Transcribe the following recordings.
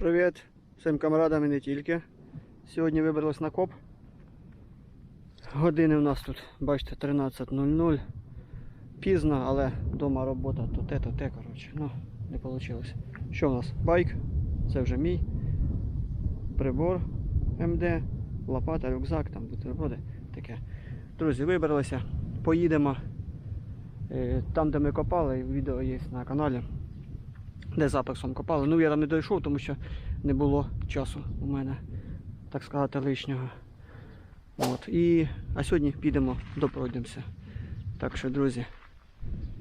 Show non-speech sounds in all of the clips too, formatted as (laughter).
Привіт всім камрадам і не тільки. Сьогодні вибрались на коп. Години у нас тут, бачите, 13.00. Пізно, але вдома робота то те, то те, коротше. Ну, не вийшло. Що у нас? Байк, це вже мій. Прибор МД, лопата, рюкзак, там бутерброди, таке. Друзі, вибралися, поїдемо. Е, Там, де ми копали, відео є на каналі де з апексом копали. Ну я там не дійшов, тому що не було часу у мене, так сказати, лишнього. От. І, а сьогодні підемо, допройдемося. Так що, друзі,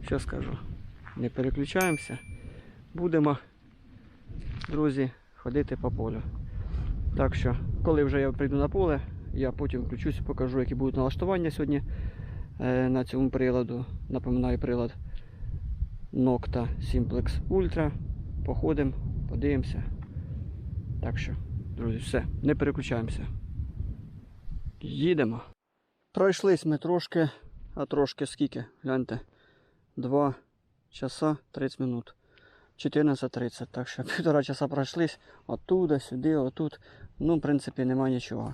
що скажу, не переключаємося. Будемо, друзі, ходити по полю. Так що, коли вже я прийду на поле, я потім включусь, покажу, які будуть налаштування сьогодні е, на цьому приладу. Напоминаю прилад Nocta Simplex Ultra. Походимо, подивимося. Так що, друзі, все, не переключаємося. Їдемо. Пройшлись ми трошки, а трошки скільки, гляньте. 2 часа 30 минут. 14.30. Так що (laughs) півтора часа пройшлись. Оттуда, сюди, отут. Ну, в принципі, нема нічого.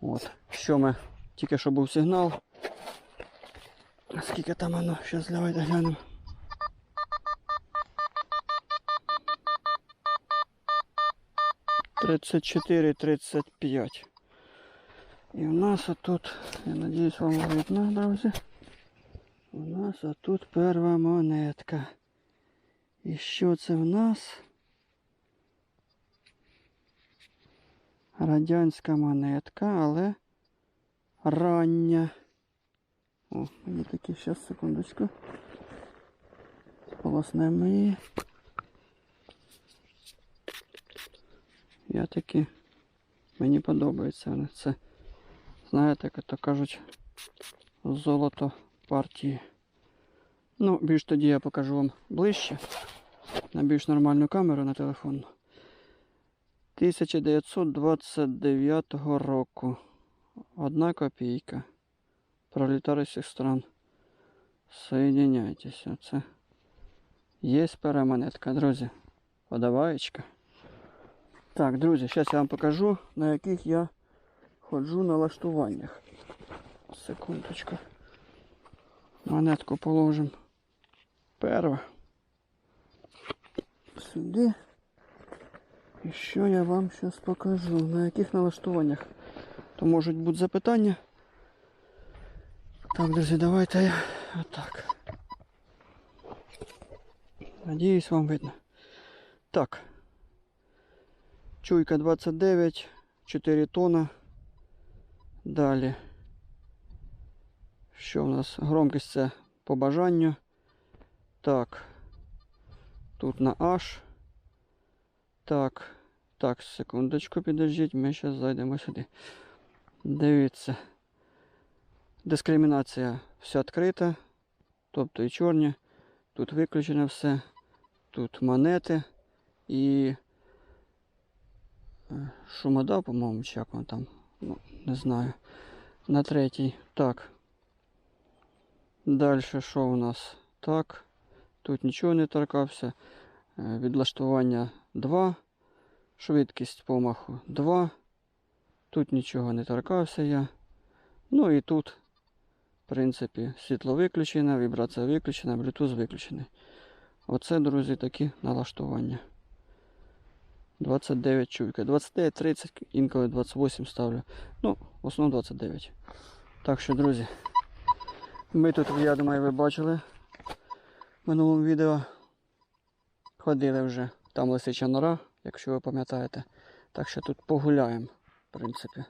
От. Що ми? Тільки що був сигнал. Скільки там воно? Зараз давайте глянемо. Тридцять чотири, тридцять п'ять. І в нас отут, я надіюсь, вам видно, друзі. У нас отут перша монетка. І що це в нас? Радянська монетка, але рання. О, мені такі, зараз, секундочку. Полоснемо її. Я таки, мені подобається. Це, знаєте, як то кажуть, золото партії. Ну, більш тоді я покажу вам ближче. На більш нормальну камеру на телефон. 1929 року. Одна копійка. Пролетари всіх стран. Соєдиняйтесь. Оце. Є перемонетка, друзі. Подаваєчка. Так, друзі, зараз я вам покажу, на яких я ходжу на лаштуваннях. Секундочку. Монетку положимо. Перва. Сюди. І що я вам зараз покажу? На яких налаштуваннях? То можуть бути запитання. Так, друзі, давайте я отак. Надіюсь, вам видно. Так. Чуйка 29, 4 тона. Далі. Що у нас? Громкість це по бажанню. Так. Тут на H. Так. Так, секундочку, підождіть, ми зараз зайдемо сюди. Дивіться. Дискримінація вся відкрита. Тобто і чорні. Тут виключено все. Тут монети і шумода, по-моєму, чи як воно там. Ну, не знаю. На третій. Так. Далі що у нас? Так. Тут нічого не торкався. Е, Відлаштування 2. Швидкість помаху 2. Тут нічого не торкався я. Ну і тут, в принципі, світло виключене, вібрація виключена, Bluetooth виключений. Оце, друзі, такі налаштування. 29 чуйка. 29, 30, інколи 28 ставлю. Ну, в основному 29. Так що, друзі, ми тут, я думаю, ви бачили в минулому відео. Ходили вже. Там лисича нора, якщо ви пам'ятаєте. Так що тут погуляємо, в принципі.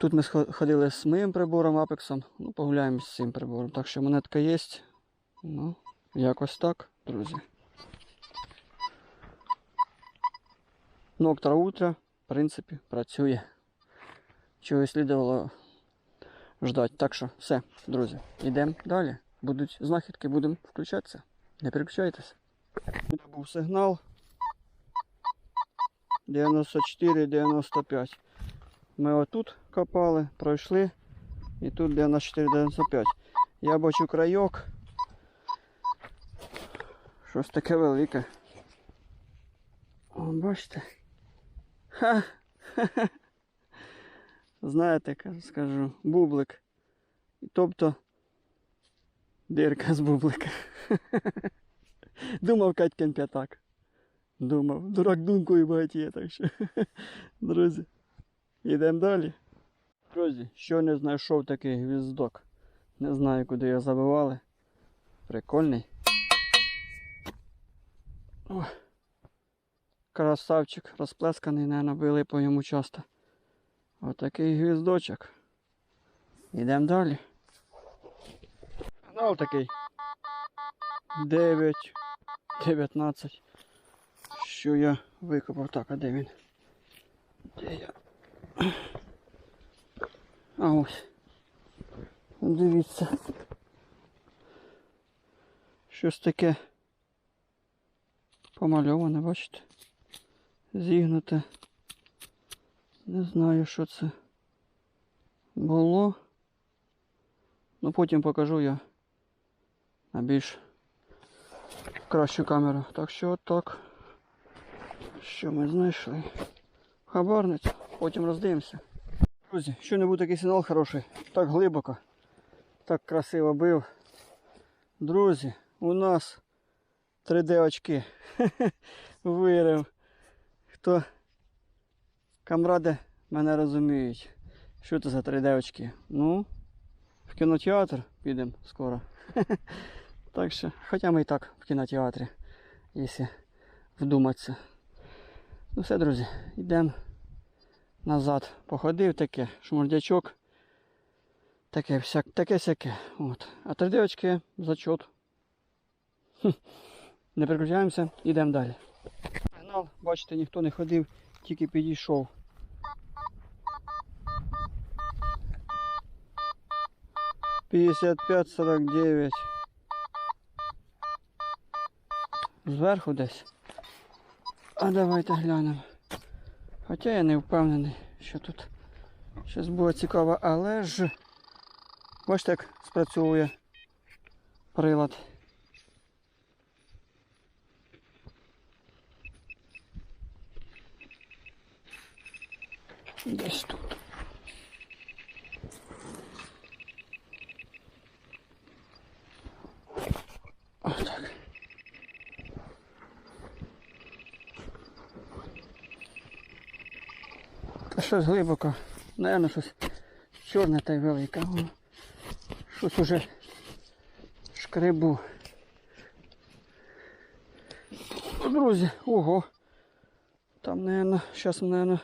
Тут ми ходили з моїм прибором Апексом, ну, погуляємо з цим прибором. Так що монетка є. Ну, якось так, друзі. Ноктра Ультра, в принципі, працює. Чого і слідувало ждати. Так що все, друзі, йдемо далі. Будуть знахідки, будемо включатися. Не переключайтеся. Це був сигнал 94-95. Ми отут копали, пройшли. І тут 94-95. Я бачу крайок. Щось таке велике. Оба. бачите? Ха! Ха-ха. Знаєте, скажу, бублик. Тобто дирка з бублика. (laughs) Думав Катькин п'ятак. Думав, дурак думкою багатіє, так що. (laughs) Друзі, йдемо далі. Друзі, що не знайшов такий гвіздок. Не знаю, куди його забивали. Прикольний. О, красавчик, розплесканий, не набили по йому часто. Отакий гвіздочок. Йдемо далі. Канал такий. 9, 19. Що я викопав? Так, а де він? Де я? А ось. Дивіться. Щось таке помальоване, бачите? Зігнуте. Не знаю, що це було. Ну потім покажу я на більш кращу камеру. Так що отак. Що ми знайшли? Хабарницю. Потім роздивимося. Друзі, що не був такий сигнал хороший. Так глибоко. Так красиво бив. Друзі, у нас 3D очки. (laughs) Вирив. Хто камради мене розуміють. Що це за 3D очки? Ну, в кінотеатр підемо скоро. (laughs) Так що, хоча ми і так в кінотеатрі, якщо вдуматися. Ну все, друзі, йдемо назад. Походив таке, шмурдячок. Таке всяк, таке сяке. От. А 3D очки зачот. (laughs) Не переключаємося, йдемо далі. Сигнал, бачите, ніхто не ходив, тільки підійшов. П'ятдесят п'ять сорок дев'ять. Зверху десь. А давайте глянемо. Хоча я не впевнений, що тут щось було цікаве, але ж бачите, як спрацьовує прилад. Десь тут. Отак. Та щось глибоко. Наверно, щось чорне та й велике. Щось уже шкребу. Друзі, ого. Там, наверно, зараз, наверно,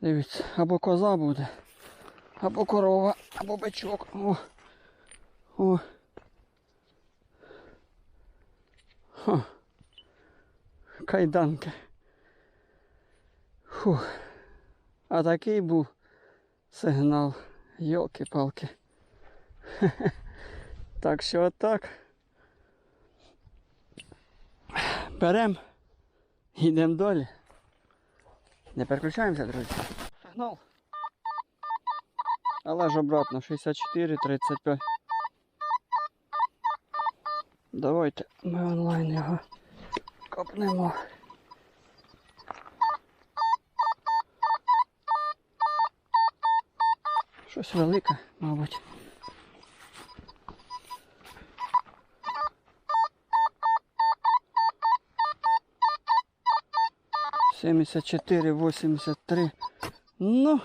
дивіться, або коза буде, або корова, або бичок. О. О. Кайданки. Фух. А такий був сигнал. Йолки-палки. (laughs) Так що отак. Берем. Йдемо далі. Не переключаємося, друзі. Сигнал. Але ж обратно 64, 35. Давайте ми онлайн його копнемо. Щось велике, мабуть. 74, 83. Ну,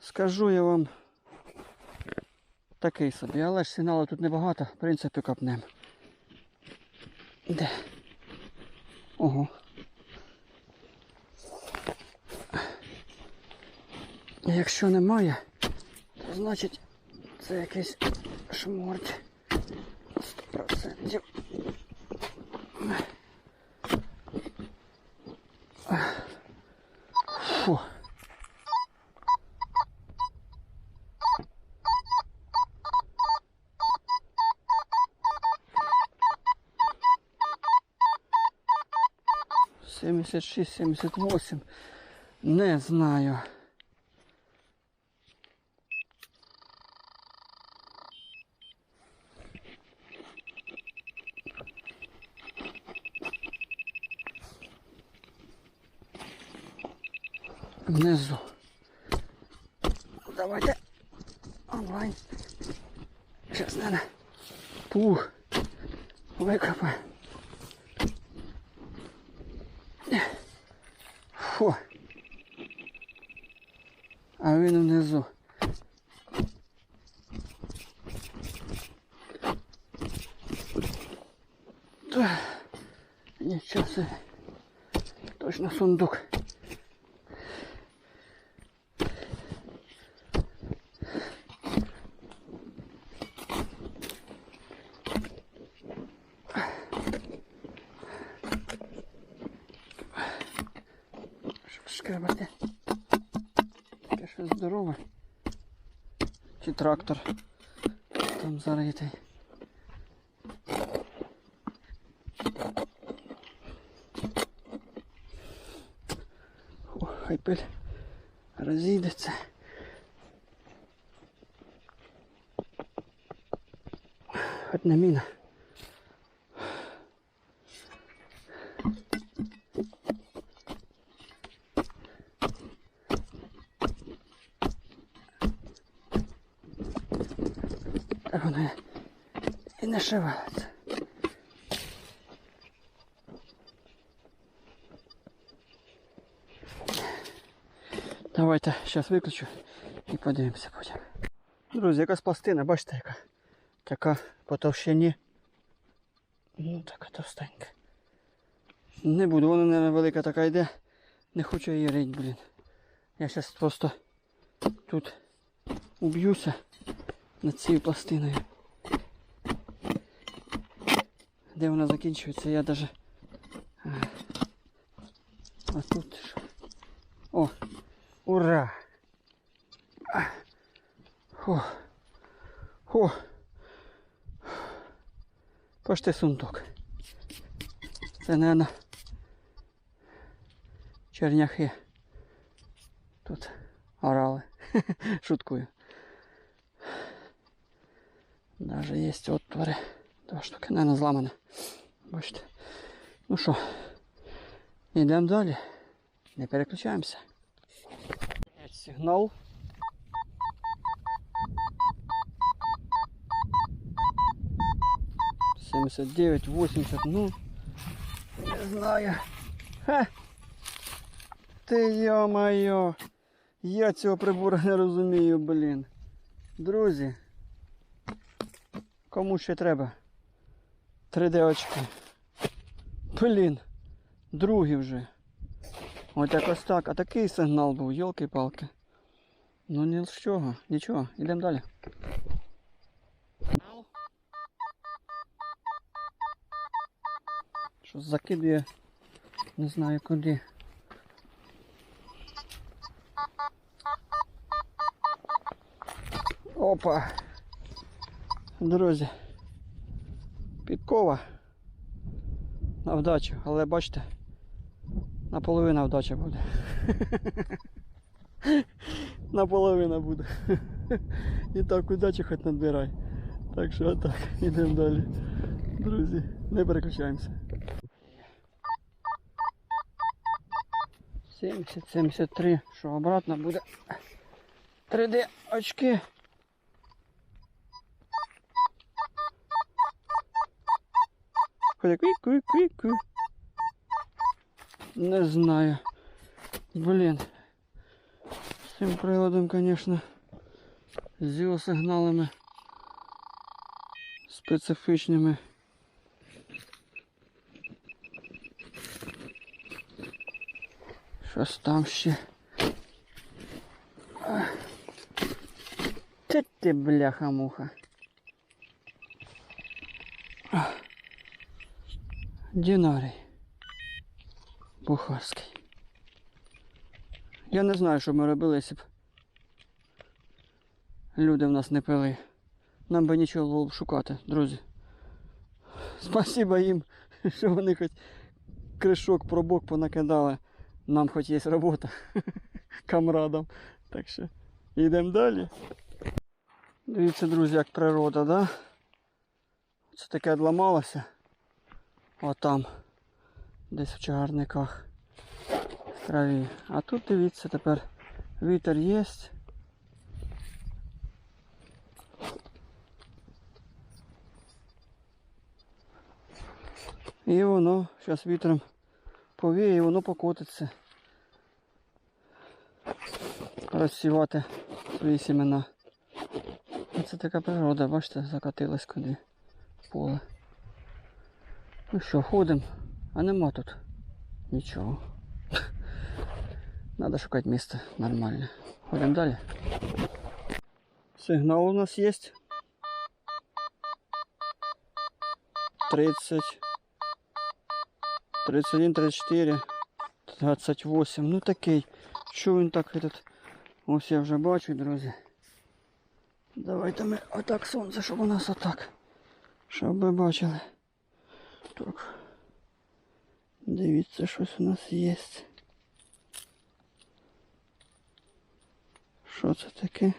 скажу я вам такий собі, але ж сигналу тут небагато, в принципі, копнем. Де? Ого. Якщо немає, то значить це якийсь шморт 100 процентів 76-78. Не знаю. Точно сундук. Шкребати. Таке щось здорове. Чи трактор. Там заритий. Пиль розійдеться. Не міна. Так воно і. Давайте зараз виключу і подивимося потім. Друзі, якась пластина, бачите, яка така по товщині. Ну, така товстенька. Не буду, вона не велика така йде. Не хочу її рить, блін. Я зараз просто тут уб'юся над цією пластиною. Де вона закінчується, я. А, а тут що? О! Ура! А. Фу. Фу. Пошти сундук. Це, наверное, черняхи. Тут орали. (laughs) Шуткую. Даже есть отвори. Два штуки, наверное, зламане. Бачите. Ну що, йдемо далі. Не переключаємося. Сигнал. Семьдесят девять, восемьдесят, ну, не знаю. Ха! Ти йо-моє! Я цього прибору не розумію, блін. Друзі, кому ще треба? 3D очки. Блін, другий вже. От якось так. А такий сигнал був, йолки-палки. Ну ні з чого, нічого, йдемо далі. Що закидує, не знаю куди. Опа. Друзі. Підкова. На вдачу, але бачите, наполовина вдача буде. (laughs) Наполовина буде. І так удачі хоч надбирай. Так що отак, йдемо далі. Друзі, не переключаємося. 70, 73, що обратно буде 3D очки. Ходя квік-квік-квік. Не знаю. Блін. З цим приладом, звісно, з його специфічними. Щось там ще. Ах. Ти бляха-муха. Дінарій. Бухарський. Я не знаю, що ми робили, якщо б люди в нас не пили. Нам би нічого було б шукати, друзі. Спасибо їм, (laughs) що вони хоч кришок пробок понакидали. Нам хоч є робота (laughs) камрадам. Так що йдемо далі. Дивіться, друзі, як природа, да? Це таке відламалося. Отам. Десь в чагарниках. в траві. А тут дивіться тепер вітер є. І воно зараз вітром повіє і воно покотиться. Розсівати свої сімена. І Це така природа, бачите, закатилась куди поле. Ну що, ходимо, а нема тут нічого. Надо шукати місце нормальне. Ходимо далі. Сигнал у нас є. 30, 31, 34, 28. Ну такий. Що він так этот? Ось я вже бачу, друзі. Давайте ми отак сонце, щоб у нас отак. Щоб ви бачили. Так. Дивіться, щось у нас є. Що це таке?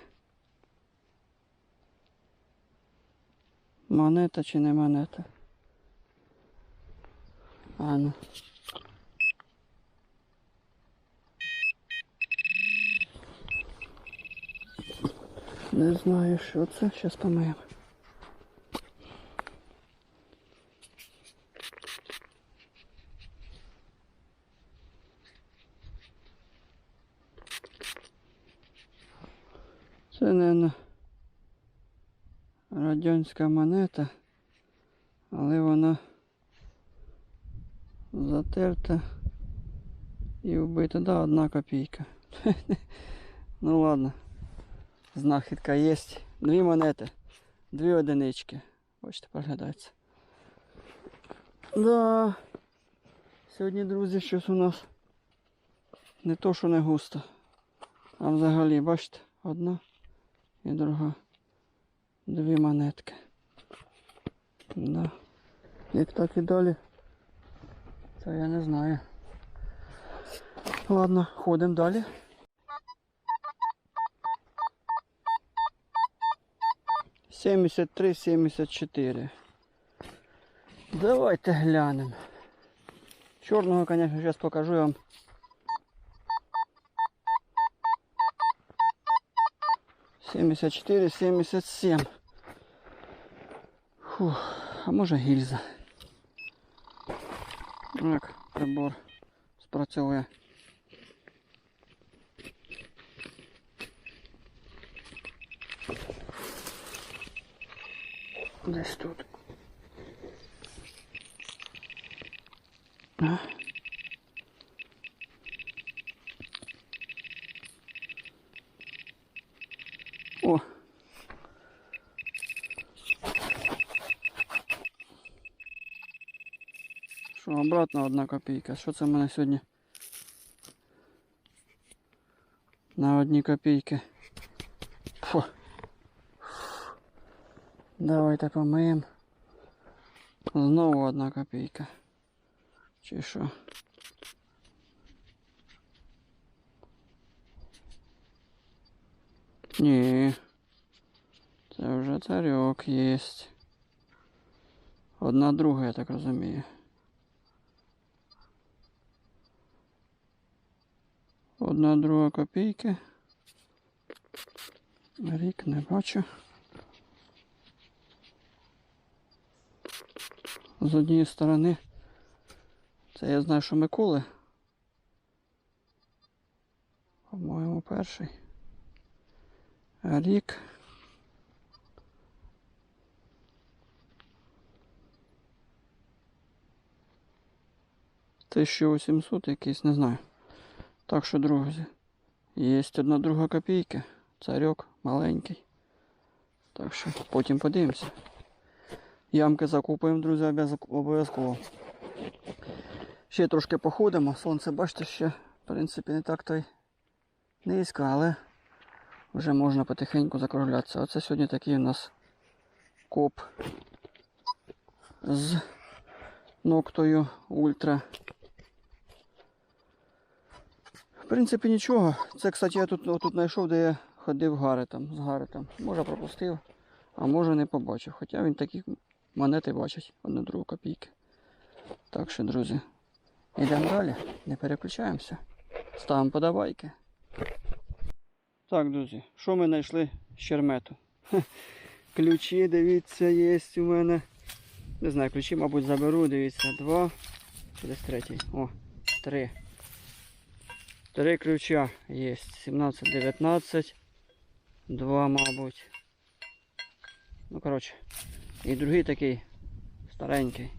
Монета чи не монета? А ну. Не знаю, що це. Зараз помиємо. Це, мабуть, радянська монета, але вона затерта і вбита. Да, одна копійка. (laughs) ну ладно. Знахідка є. Дві монети, дві одинички. Бачите, проглядається. Да. Сьогодні, друзі, щось у нас не то, що не густо. А взагалі, бачите, одна і друга. Дві монетки. Да. Як так і далі. Це я не знаю. Ладно, ходимо далі. Сімдесят три, сімдесят чотири. Давайте глянемо. Чорного, конечно, зараз покажу вам. Сімдесят чотири, сімдесят сім. Фух, а може гільза. Так, прибор спрацьовує. Десь тут. Що, обратно одна копійка. Що це в мене сьогодні? На одні копійки. Фу. Давайте помиємо. Знову одна копійка. Чи що? Ні. Це вже царьок є. Одна друга, я так розумію. Одна друга копійки. Рік не бачу. З однієї сторони. Це я знаю, що Миколи. По-моєму, перший. Рік. Тисяча вісімсот якийсь, не знаю. Так що, друзі, є одна друга копійка. Царьок маленький. Так що потім подивимося. Ямки закупуємо, друзі, обов'язково. Ще трошки походимо. Сонце, бачите, ще, в принципі, не так то й низько, але вже можна потихеньку закруглятися. Оце сьогодні такий у нас коп з ноктою ультра. В принципі, нічого. Це, кстати, я тут, тут знайшов, де я ходив гаретом, з гаретом. Може пропустив, а може не побачив. Хоча він такі монети бачить, одну другу копійки. Так що, друзі, йдемо далі, не переключаємося. ставимо подобайки. Так, друзі, що ми знайшли з чермету? Хе, Ключі, дивіться, є у мене. Не знаю, ключі, мабуть, заберу, дивіться, два. Десь третій? О, три. Три ключа є. 17, 19. Два, мабуть. Ну, коротше. І другий такий старенький.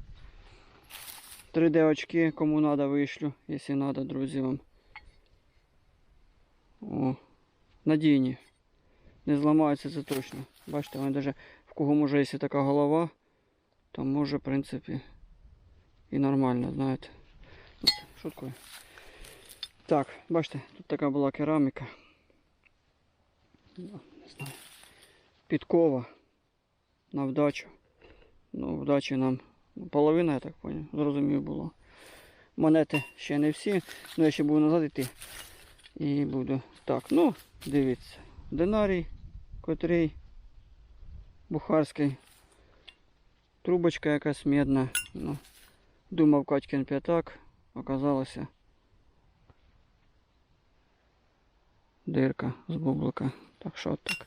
3D очки, кому надо, вишлю, якщо надо, друзі вам. О, надійні. Не зламаються це точно. Бачите, вони навіть в кого може, якщо така голова, то може, в принципі, і нормально, знаєте. Ну, Шуткою. Так, бачите, тут така була кераміка. Ну, не знаю. Підкова на вдачу. Ну, вдачі нам половина, я так поняв, зрозумів було. Монети ще не всі, ну я ще буду назад йти. І буду. Так, ну, дивіться. Динарій, котрий бухарський. Трубочка якась медна. Ну, думав Катькин п'ятак, оказалося. Дирка з бублика. Так що от так.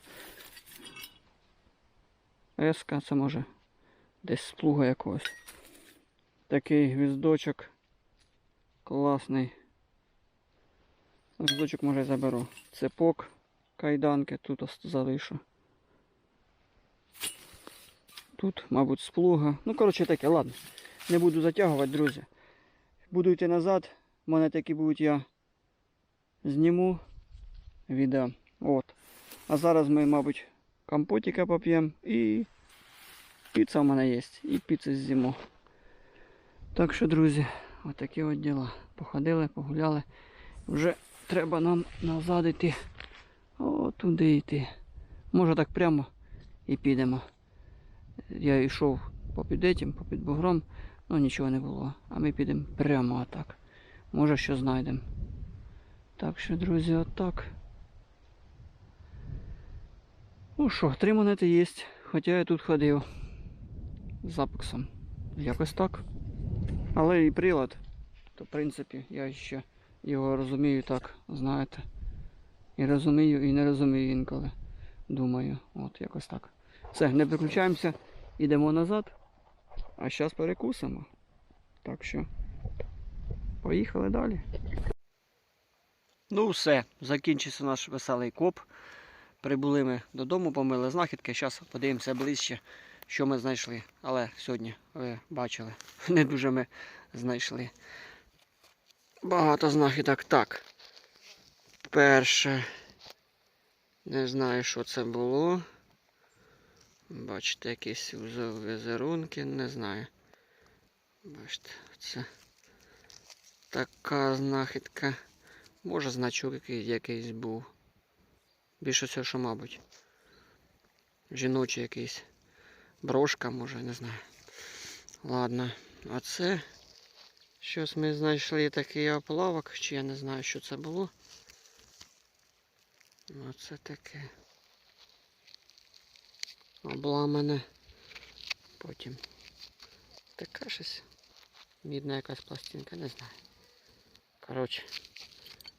Еска, це може десь з плуга якогось. Такий гвіздочок. Класний. Гвіздочок може заберу. Цепок, кайданки тут залишу. Тут, мабуть, з плуга. Ну, коротше таке, ладно. Не буду затягувати, друзі. Буду йти назад. Монетики будуть я зніму відео. От. А зараз ми, мабуть, компотика поп'ємо і піца в мене є. І піцу з'їмо. Так що, друзі, отакі от діла. Походили, погуляли. Вже треба нам назад йти. О, туди йти. Може так прямо і підемо. Я йшов попід этим, попід бугром, ну нічого не було. А ми підемо прямо отак. Може що знайдемо. Так що, друзі, отак. Ну що, три монети є, хоча я тут ходив з запексом. Якось так. Але і прилад, то в принципі я ще його розумію так, знаєте. І розумію, і не розумію інколи. Думаю, от якось так. Все, не переключаємося, йдемо назад. А зараз перекусимо. Так що, поїхали далі. Ну все, закінчився наш веселий коп. Прибули ми додому, помили знахідки. Зараз подивимося ближче, що ми знайшли. Але сьогодні, ви бачили, (laughs) не дуже ми знайшли. Багато знахідок. Так. Перше. Не знаю, що це було. Бачите, якісь візерунки, не знаю. Бачите, це така знахідка. Може значок який, якийсь був. Більше всього, що, мабуть. Жіночий якийсь. Брошка, може, не знаю. Ладно. А це щось ми знайшли такий оплавок, чи я не знаю, що це було. Оце таке. Обламане. Потім така щось. Мідна якась пластинка, не знаю. Коротше,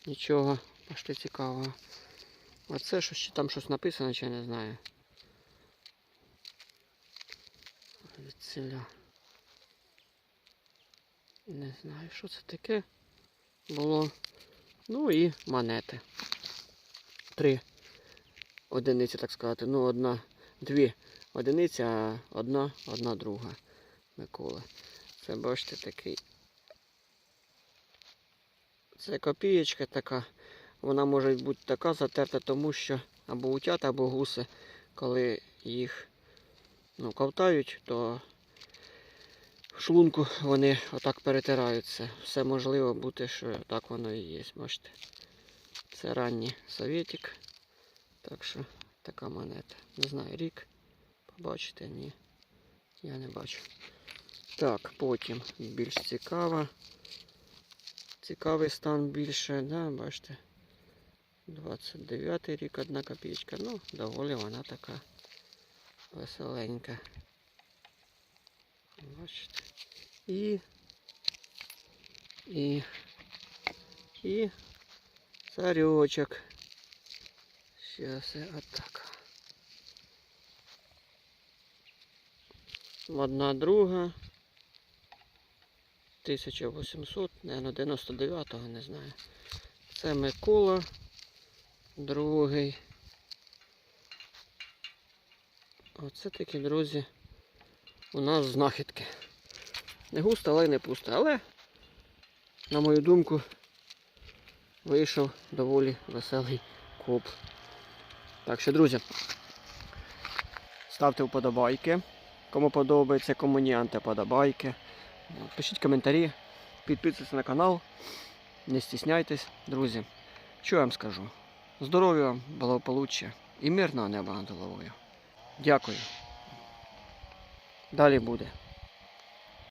нічого пошли цікавого. Оце щось чи там щось написано, чи я не знаю. Відціля. Не знаю, що це таке було. Ну і монети. Три одиниці, так сказати. Ну, одна, дві одиниці, а одна, одна друга. Микола. Це бачите такий. Це копієчка така. Вона може бути така затерта, тому що або утята, або гуси, коли їх ну, ковтають, то в шлунку вони отак перетираються. Все можливо бути, що так воно і є. Бачите. Це ранній совєтик. Так що така монета. Не знаю, рік. Побачите, ні. Я не бачу. Так, потім більш цікава. Цікавий стан більше, да, бачите. 29 рік, одна копійка. Ну, доволі вона така веселенька. Бачите. І. І. І Царючок. Сейчас я отак. Одна друга. 1800, наверное, 99-го, не знаю. Це Микола. Другий. Оце такі, друзі, у нас знахідки. Не густо, але й не пусто. Але, на мою думку, вийшов доволі веселий коп. Так що, друзі, ставте вподобайки. Кому подобається, кому ні, антиподобайки. Пишіть коментарі, підписуйтесь на канал. Не стісняйтесь, друзі. Що я вам скажу? Здоров'я вам, благополуччя і мирного неба над головою. Дякую. Далі буде.